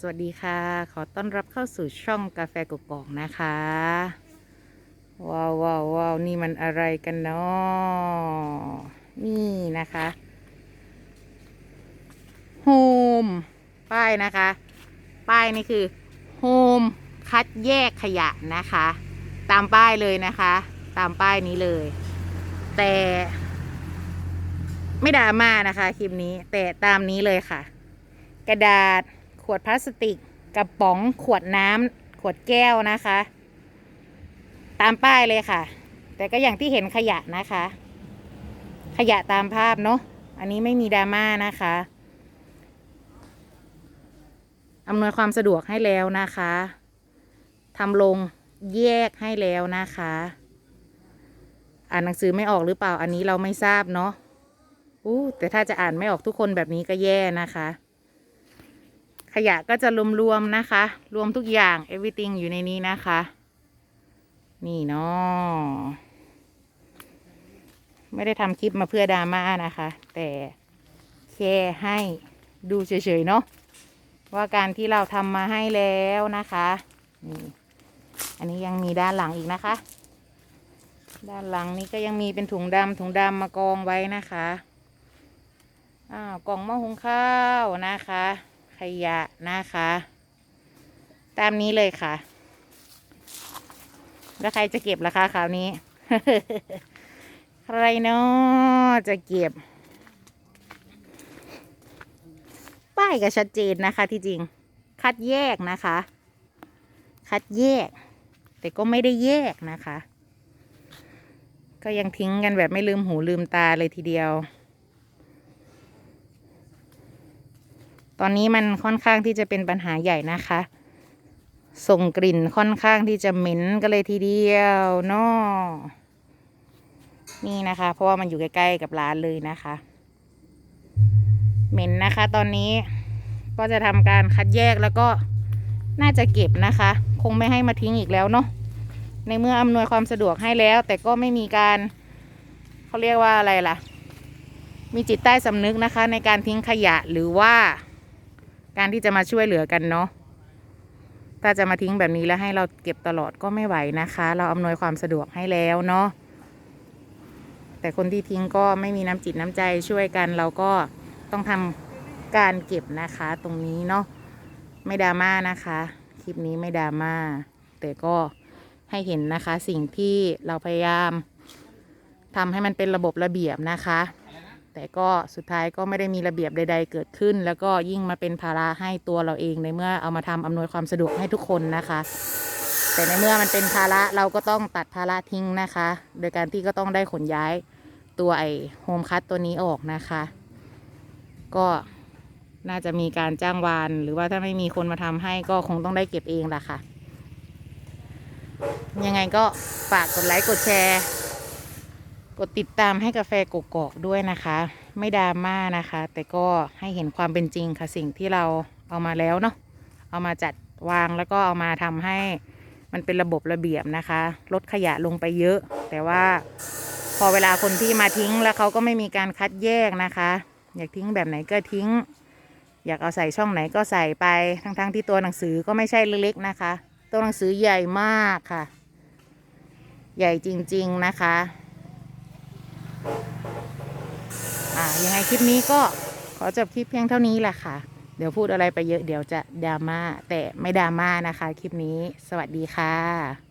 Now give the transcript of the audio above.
สวัสดีค่ะ ขอต้อนรับเข้าสู่ช่องกาแฟกกอกนะคะ ว้าวว้าวว้าวนี่มันอะไรกันเนาะนี่นะคะโฮมป้ายนะคะ ป้ายนี่คือโฮมคัดแยกขยะนะคะ ตามป้ายเลยนะคะ ตามป้ายนี้เลย แต่ ไม่ดราม่านะคะคลิปนี้แต่ตามนี้เลยค่ะ กระดาษ ขวดพลาสติกกระป๋องขวดน้ำขวดแก้วนะคะ ตามป้ายเลยค่ะ แต่ก็อย่างที่เห็นขยะนะคะ ขยะตามภาพเนาะอันนี้ไม่มีดราม่านะคะอำนวยความสะดวกให้แล้วนะคะทำลงแยกให้แล้วนะคะ อ่านหนังสือไม่ออกหรือเปล่าอันนี้เราไม่ทราบเนาะอู้แต่ถ้าจะอ่านไม่ออกทุกคนแบบนี้ก็แย่นะคะ ขยะก็จะรวมๆนะคะ รวมทุกอย่าง everything อยู่ในนี้นะคะ นี่เนาะไม่ได้ทำคลิปมาเพื่อดราม่านะคะ แต่แค่ให้ดูเฉยๆเนาะว่าการที่เราทำมาให้แล้วนะคะนี่อันนี้ยังมีด้านหลังอีกนะคะ ด้านหลังนี้ก็ยังมีเป็นถุงดำถุงดำมากองไว้นะคะอ้าวกล่องหม้อหุงข้าวนะคะ ขยะนะคะ ตามนี้เลยค่ะ แล้วใครจะเก็บล่ะคะคราวนี้ ใครเนาะจะเก็บ ป้ายก็ชัดเจนนะคะที่จริง คัดแยกนะคะ คัดแยก แต่ก็ไม่ได้แยกนะคะ ก็ยังทิ้งกันแบบไม่ลืมหูลืมตาเลยทีเดียว ตอนนี้มันค่อนข้างที่จะเป็นปัญหาใหญ่นะคะ ส่งกลิ่นค่อนข้างที่จะเหม็นกันเลยทีเดียวเนาะนี่นะคะ เพราะว่ามันอยู่ใกล้ๆกับร้านเลยนะคะ เหม็นนะคะ ตอนนี้ก็จะทำการคัดแยกแล้วก็น่าจะเก็บนะคะ คงไม่ให้มาทิ้งอีกแล้วเนาะในเมื่ออำนวยความสะดวกให้แล้ว แต่ก็ไม่มีการเขาเรียกว่าอะไรล่ะ มีจิตใต้สำนึกนะคะ ในการทิ้งขยะหรือว่า การที่จะมาช่วยเหลือกันเนาะถ้าจะมาทิ้งแบบนี้แล้วให้เราเก็บตลอดก็ไม่ไหวนะคะ เราอำนวยความสะดวกให้แล้วเนาะแต่คนที่ทิ้งก็ไม่มีน้ำจิตน้ำใจช่วยกันเราก็ต้องทำการเก็บนะคะ ตรงนี้เนาะไม่ดราม่านะคะ คลิปนี้ไม่ดราม่าแต่ก็ให้เห็นนะคะสิ่งที่เราพยายามทำให้มันเป็นระบบระเบียบนะคะ แต่ก็สุดท้ายก็ไม่ได้มีระเบียบใด ๆ เกิดขึ้น แล้วก็ยิ่งมาเป็นภาระให้ตัวเราเองในเมื่อเอามาทำอำนวยความสะดวกให้ทุกคนนะคะ แต่ในเมื่อมันเป็นภาระเราก็ต้องตัดภาระทิ้งนะคะ โดยการที่ก็ต้องได้ขนย้ายตัวไอโฮมคัตตัวนี้ออกนะคะ ก็น่าจะมีการจ้างวาน หรือว่าถ้าไม่มีคนมาทำให้ก็คงต้องได้เก็บเองแหละค่ะ ยังไงก็ฝากกดไลค์กดแชร์ กดติดตามให้กาแฟกกอกด้วยนะคะ ไม่ดราม่านะคะ แต่ก็ให้เห็นความเป็นจริงค่ะสิ่งที่เราเอามาแล้วเนาะเอามาจัดวางแล้วก็เอามาทำให้มันเป็นระบบระเบียบนะคะลดขยะลงไปเยอะ แต่ว่าพอเวลาคนที่มาทิ้งแล้วเขาก็ไม่มีการคัดแยกนะคะ อยากทิ้งแบบไหนก็ทิ้ง อยากเอาใส่ช่องไหนก็ใส่ไปทั้งๆที่ตัวหนังสือก็ไม่ใช่เล็กๆนะคะ ตัวหนังสือใหญ่มากค่ะ ใหญ่จริง ๆนะคะ อ่ายังไงคลิปนี้ก็ขอจบคลิปเพียงเท่านี้แหละค่ะ เดี๋ยวพูดอะไรไปเยอะเดี๋ยวจะดราม่าแต่ไม่ดราม่านะคะ คลิปนี้ สวัสดีค่ะ